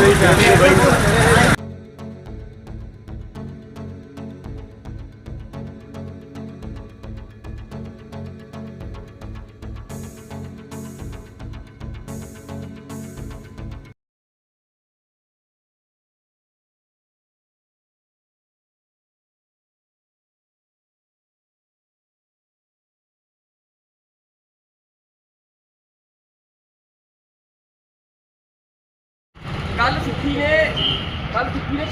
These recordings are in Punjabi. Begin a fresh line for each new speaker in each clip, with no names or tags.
dice? ਵਿੱਕੀ ਨੇ ਕੱਲ ਵਿੱਕੀ ਨੇ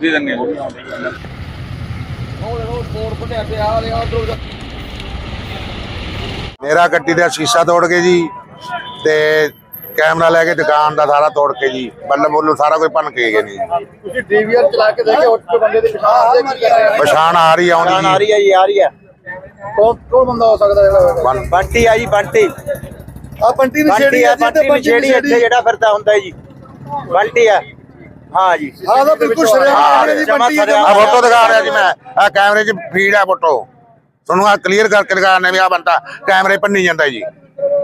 ਦੇ ਦਿੰਨੇ
ਉਹ ਦੇਖੋ ਕੋੜ ਫਟਿਆ ਪਿਆ ਆ ਰਿਹਾ ਉਧਰ
ਮੇਰਾ ਗੱਡੀ ਦਾ ਸ਼ੀਸ਼ਾ ਤੋੜ ਕੇ ਜੀ ਤੇ ਕੈਮਰਾ ਲੈ ਕੇ ਦੁਕਾਨ ਦਾ ਸਾਰਾ ਤੋੜ ਕੇ ਜੀ ਬੱਲੂ ਬੁੱਲੂ ਸਾਰਾ ਕੁਝ ਭੰਨ ਕੇ ਗਏ ਨੇ ਜੀ।
ਤੁਸੀਂ ਡੀਵੀਆਰ ਚਲਾ ਕੇ ਦੇਖਿਆ ਉੱਥੇ ਬੰਦੇ ਦੀ ਪਛਾਣ ਆ ਰਿਹਾ
ਪਛਾਣ ਆ ਰਹੀ ਆਉਂਦੀ ਜੀ।
ਰਹੀ ਹੈ ਜੀ ਆ ਰਹੀ ਹੈ।
ਕੌਣ ਕੌਣ ਬੰਦਾ ਹੋ ਸਕਦਾ ਜਿਹੜਾ
ਬੰਟੀ ਆ ਜੀ ਬੰਟੀ।
ਆ ਬੰਟੀ ਨਸ਼ੇੜੀ
ਆ ਬੰਟੀ
ਤੇ ਬੰਟੀ
ਨਸ਼ੇੜੀ ਇੱਥੇ ਜਿਹੜਾ ਫਿਰਦਾ ਹੁੰਦਾ ਹੈ ਜੀ। ਬੰਟੀ ਆ। ਹਾਂ ਜੀ।
ਹਾਂ ਤਾਂ ਬਿਲਕੁਲ ਸ਼ਰੇਆਮ
ਜਮਾਂ
ਬੰਟੀ
ਆ ਫੋਟੋ ਦਿਖਾ ਰਿਹਾ ਜੀ ਮੈਂ। ਆ ਕੈਮਰੇ 'ਚ ਫੀਡ ਆ ਫੋਟੋ। ਤੁਹਾਨੂੰ ਆ ਕਲੀਅਰ ਕਰਕੇ ਦਿਖਾ ਨੇ ਵੀ ਆ ਬੰਦਾ ਕੈਮਰੇ ਭੰਨੀ ਜਾਂਦਾ ਜੀ।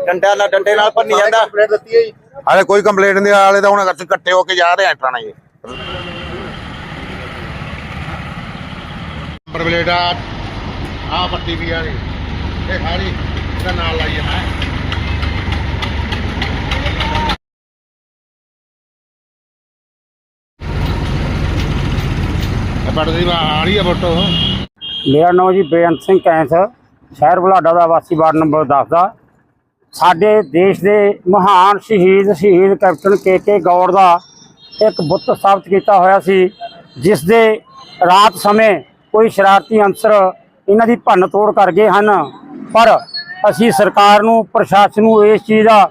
ਡੰਡਾ ਨਾਲ ਡੰਡੇ ਨਾਲ ਭੰਨੀ ਜਾਂਦਾ।
ਕੰਪਲੇਂਟ ਦਿੱਤੀ ਹੈ ਜੀ।
ਹਾਲੇ ਕੋਈ ਕੰਪਲੇਂਟ ਨਹੀਂ ਹਾਲੇ ਤਾਂ ਹੁਣ ਅਸੀਂ ਇਕੱਠੇ ਹੋ ਕੇ ਜਾ ਰਹੇ ਆ ਟਰਾਣਾ ਜੀ। ਨੰਬਰ ਪਲੇਟ ਆ ਆ ਪੱਟੀ ਵੀ ਆ ਇਹ ਸਾਰੀ ਇਹਦਾ ਨਾਲ ਲਾਈ ਹੈ ਪੜਦੀ ਆ ਰਹੀ ਹੈ ਫੋਟੋ।
ਮੇਰਾ ਨਾਮ ਜੀ ਬੇਅੰਤ ਸਿੰਘ ਕੈਂਸ। ਸ਼ਹਿਰ ਬੁਲਾਡਾ ਦਾ ਵਾਸੀ ਵਾਰਡ ਨੰਬਰ 10 ਦਾ। ਸਾਡੇ ਦੇਸ਼ ਦੇ ਮਹਾਨ ਸ਼ਹੀਦ ਸ਼ਹੀਦ ਕੈਪਟਨ ਕੇ ਕੇ ਗੌਰ ਦਾ ਇੱਕ ਬੁੱਤ ਸਥਾਪਿਤ ਕੀਤਾ ਹੋਇਆ ਸੀ, ਜਿਸ ਦੇ ਰਾਤ ਸਮੇਂ ਕੋਈ ਸ਼ਰਾਰਤੀ ਅੰਸਰ ਇਹਨਾਂ ਦੀ ਭੰਨ ਤੋੜ ਕਰ ਗਏ ਹਨ। ਪਰ ਅਸੀਂ ਸਰਕਾਰ ਨੂੰ, ਪ੍ਰਸ਼ਾਸਨ ਨੂੰ ਇਸ ਚੀਜ਼ ਦਾ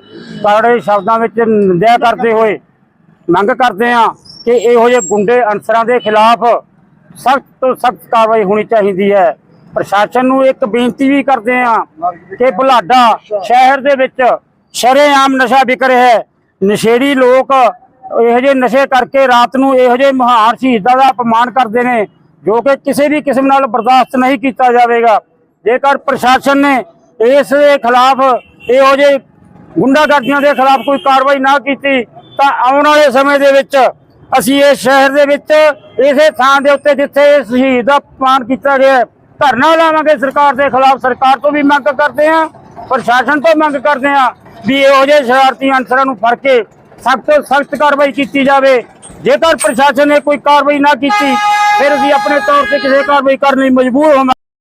ਕੜੇ ਸ਼ਬਦਾਂ ਵਿੱਚ ਨਿੰਦਿਆ ਕਰਦੇ ਹੋਏ ਮੰਗ ਕਰਦੇ ਹਾਂ ਕਿ ਇਹੋ ਜਿਹੇ ਗੁੰਡੇ ਅਨਸਰਾਂ ਦੇ ਖਿਲਾਫ ਸਖਤ ਤੋਂ ਸਖਤ ਕਾਰਵਾਈ ਹੋਣੀ ਚਾਹੀਦੀ ਹੈ। ਪ੍ਰਸ਼ਾਸਨ ਨੂੰ ਇੱਕ ਬੇਨਤੀ ਵੀ ਕਰਦੇ ਹਾਂ ਕਿ ਬੁਲਾਡਾ ਸ਼ਹਿਰ ਦੇ ਵਿੱਚ ਸ਼ਰੇਆਮ ਨਸ਼ਾ ਵਿਕ ਰਿਹਾ ਹੈ। ਨਸ਼ੇੜੀ ਲੋਕ ਇਹੋ ਜਿਹੇ ਨਸ਼ੇ ਕਰਕੇ ਰਾਤ ਨੂੰ ਇਹੋ ਜਿਹੇ ਮਹਾਨ ਸ਼ਹੀਦਾਂ ਦਾ ਅਪਮਾਨ ਕਰਦੇ ਨੇ, ਜੋ ਕਿ ਕਿਸੇ ਵੀ ਕਿਸਮ ਨਾਲ ਬਰਦਾਸ਼ਤ ਨਹੀਂ ਕੀਤਾ ਜਾਵੇਗਾ। ਜੇਕਰ ਪ੍ਰਸ਼ਾਸਨ ਨੇ ਇਸ ਦੇ ਖਿਲਾਫ ਇਹੋ ਜਿਹੇ ਗੁੰਡਾਗਰਦੀਆਂ ਦੇ ਖਿਲਾਫ ਕੋਈ ਕਾਰਵਾਈ ਨਾ ਕੀਤੀ, ਤਾਂ ਆਉਣ ਵਾਲੇ ਸਮੇਂ ਦੇ ਵਿੱਚ ਅਸੀਂ ਇਸ ਸ਼ਹਿਰ ਦੇ ਵਿੱਚ ਇਸੇ ਥਾਂ ਦੇ ਉੱਤੇ ਜਿੱਥੇ ਇਸ ਸ਼ਹੀਦ ਦਾ ਅਪਮਾਨ ਕੀਤਾ ਗਿਆ ਧਰਨਾ ਲਾਵਾਂਗੇ ਸਰਕਾਰ ਦੇ ਖਿਲਾਫ। ਸਰਕਾਰ ਤੋਂ ਵੀ ਮੰਗ ਕਰਦੇ ਹਾਂ, ਪ੍ਰਸ਼ਾਸਨ ਤੋਂ ਮੰਗ ਕਰਦੇ ਹਾਂ ਵੀ ਇਹੋ ਜਿਹੇ ਸ਼ਰਾਰਤੀ ਅਨਸਰਾਂ ਨੂੰ ਫੜ ਕੇ ਸਖਤ ਤੋਂ ਸਖਤ ਕਾਰਵਾਈ ਕੀਤੀ ਜਾਵੇ। ਜੇਕਰ ਪ੍ਰਸ਼ਾਸਨ ਨੇ ਕੋਈ ਕਾਰਵਾਈ ਨਾ ਕੀਤੀ, ਫਿਰ ਅਸੀਂ ਆਪਣੇ ਤੌਰ ਤੇ ਕਿਸੇ ਕਾਰਵਾਈ ਕਰਨ ਲਈ ਮਜਬੂਰ ਹੋਵਾਂਗੇ।